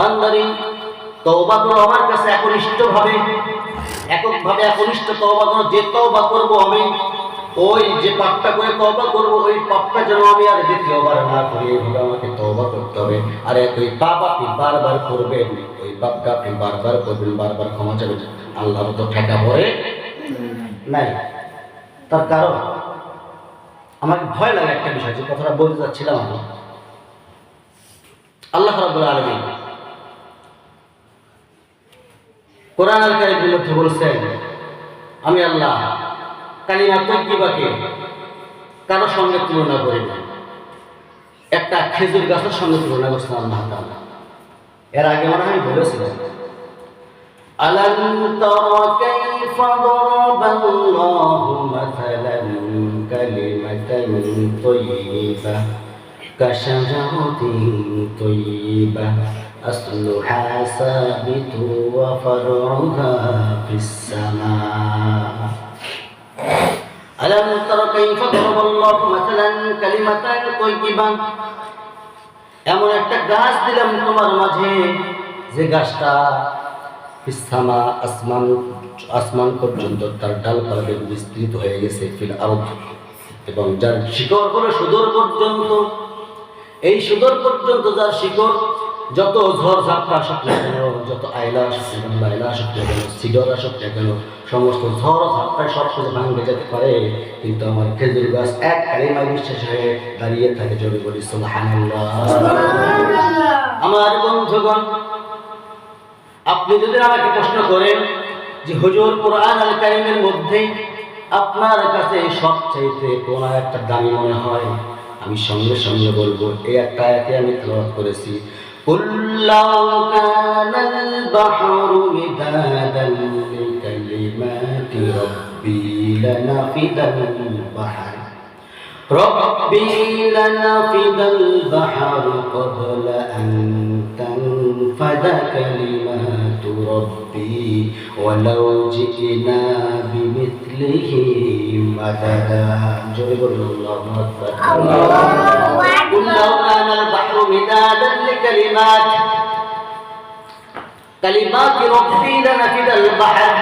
বান্দারি, তওবা করো আমার কাছে একনিষ্ঠ একনিষ্ঠভাবে, এককভাবে একনিষ্ঠ তওবা করো, যে তওবা করব আমি, ওই যে পাপটা করে তওবা করব, ওই পাপটা যেন আমি আর দ্বিতীয়বার না করি এইভাবে আমাকে তওবা করতে হবে। আর ওই পাপ আপনি বারবার করবেন, ওই পাপটা আপনি বারবার করবেন, বারবার ক্ষমা চাবেন। আল্লাহ তো ঠেকা পড়ে নাই। তার কারণ আমার ভয় লাগে একটা বিষয়, যে কথাটা বলতে যাচ্ছিলাম আমি। আল্লাহ রাব্বুল আলামিন কোরআন আল কারীমের মধ্যে বলছেন আমি আল্লাহ কালিমা তৈকিবাকে কারো সঙ্গে তুলনা করি না একটা খেজুর গাছের সঙ্গে তুলনা করছেন আল্লাহ তাআলা এর আগে মনে হয় আমি বলেছিলাম ألم تر كيف ضرب الله مثلا كلمة طيبة كشجرة طيبة أصلها ثابت وفرعها في السماء ألم تر كيف ضرب الله مثلا كلمة طيبة এমন একটা গাছ দিলাম তোমার মাঝে যে গাছটা ইসামা আসমান আসমান পর্যন্ত তার ডালপালা বেশ বিস্তৃত হয়ে গেছে ফিল আউট এবং যার শিকড় হলো সুদূর পর্যন্ত এই সুদূর পর্যন্ত যার শিকড় যত ঝড় ঝাপটা আসুক না কেন যত আয়লা আসুক না কেন লাইলা আসুক না কেন সিডর আসুক না কেন সমস্ত ঝড় ঝাপটায় সব কিছু ভাঙবে যেতে পারে। কিন্তু আমার খেজুর গাছ এক কালিমা বিশ্বাস হয়ে দাঁড়িয়ে থাকে জোরে বলি সুবহানাল্লাহ। আমার বন্ধুগণ আপনি যদি আমাকে প্রশ্ন করেন যে হুজুর কোরআন আল কারিমের মধ্যে আপনার কাছে সবচাইতে কোন একটা দামি মনে হয়? আমি সঙ্গে সঙ্গে বলব এই একটা আয়াতে আমি তেলাওয়াত করেছি। قل لو كان البحر مدادا لكلمات ربي لنفد البحر ربي لنفد البحر قبل أن تنفد كلمات ربي ولو جئنا بمثله مددا جرب الله أكبر قل لو كان البحر مدادا لكلمات كلمات ربي لنفد البحر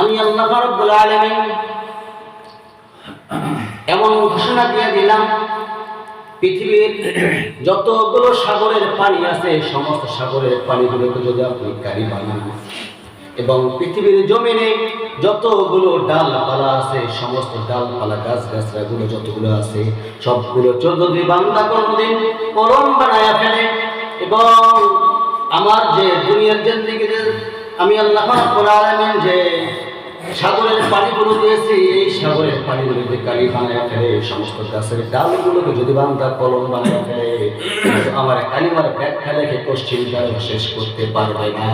আমি আল্লাহ রব্বুল আলামিন এমন ঘোষণা দিয়ে দিলাম পৃথিবীর যতগুলো সাগরের পানি আছে, সমস্ত সাগরের পানিগুলোকে যদি আপনি কারি বানান এবং পৃথিবীর জমিনে যতগুলো ডালপালা আছে, সমস্ত ডালপালা গাছ গাছরাগুলো যতগুলো আছে, সবগুলো যদি বান্দা কোনোদিন কলম বানায়া ফেলে এবং আমার যে দুনিয়ার জিন্দিগিতে আমি আল্লাহ যে সাগরের পানিগুলো পেয়েছি। এই সাগরের পানিগুলোকে কালি বানায় ফেলে, সমস্ত গাছের ডালগুলোকে যদি বান্দা কলম বানায় ফেলে আমার কালিমার ব্যাখ্যা লেখে পশ্চিম শেষ করতে পারবে না।